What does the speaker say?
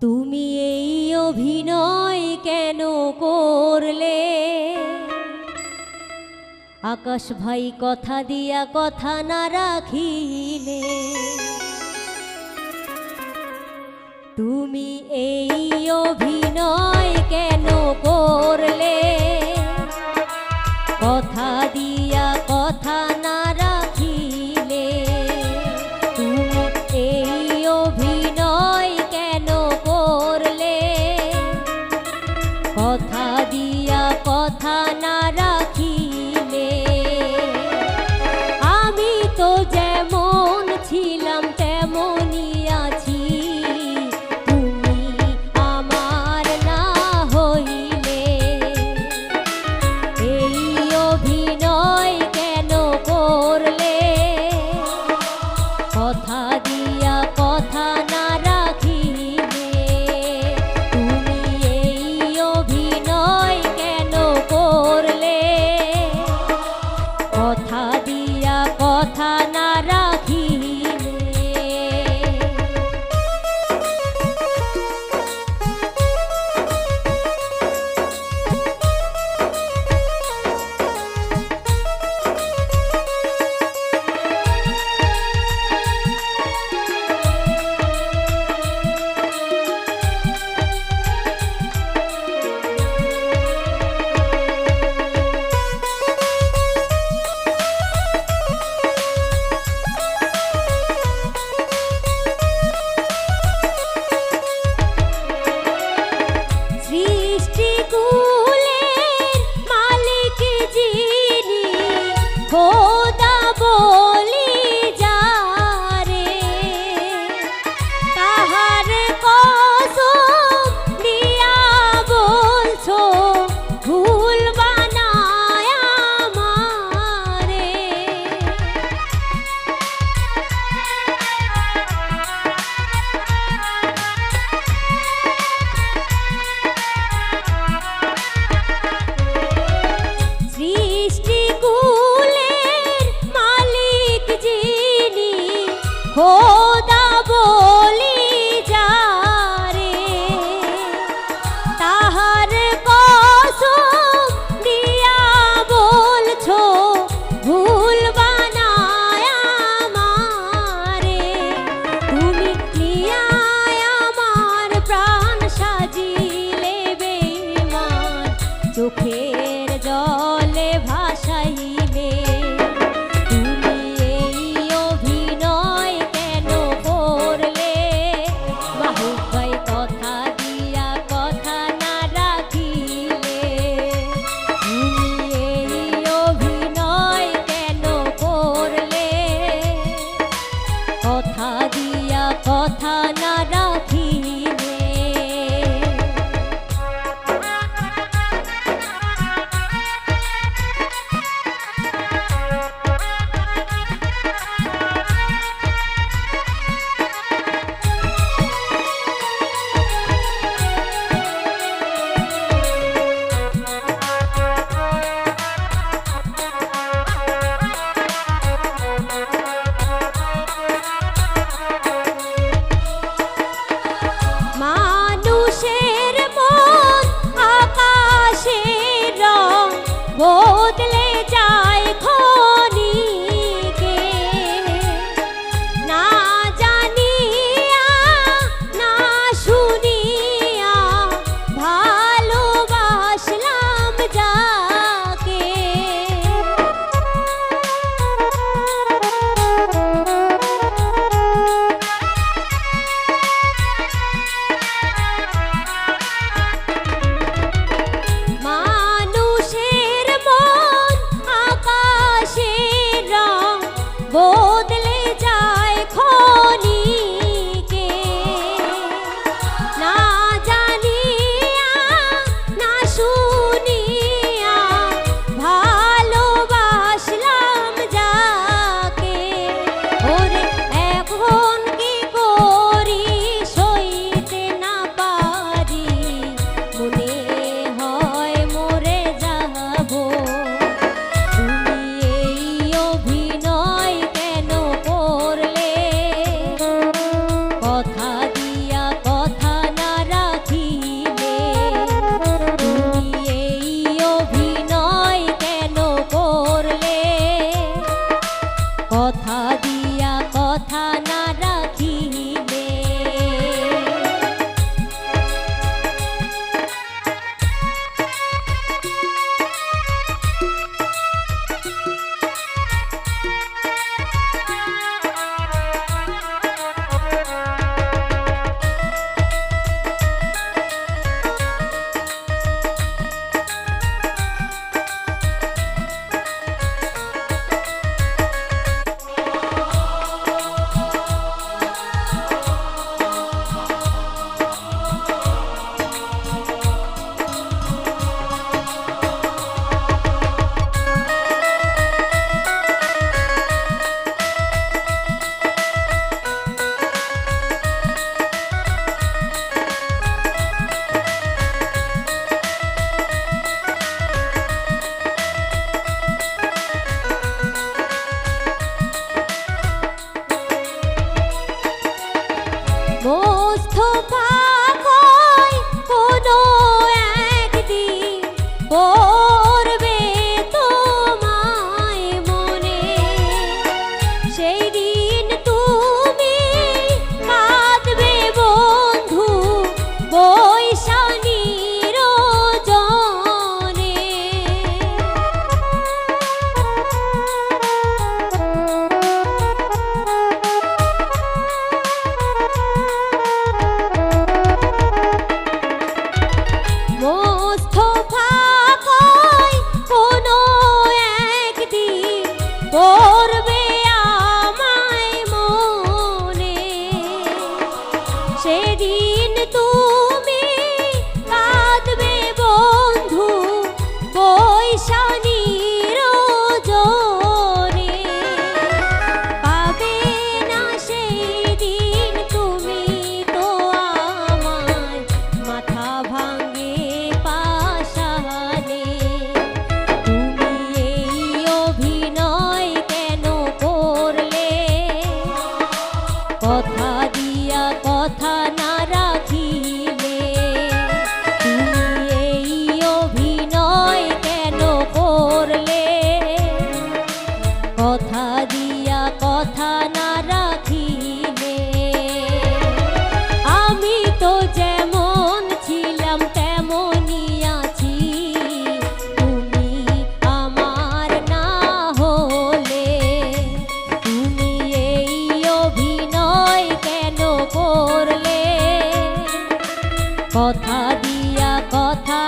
তুমি এই অভিনয় কেন করলে? আকাশ ভাই কথা দিয়া কথা না রাখিলে। তুমি এই অভিনয় কেন কথা কথা দিয়া কথা না তুমি কাঁদবে বন্ধু বৈশানীর জনে পাবে না সেই দিন তুমি তো আমায় মাথা ভাঙে পাশানে তুমি অভিনয় কেন করলে? কথা দিয়া কথা কথা দিয়া কথা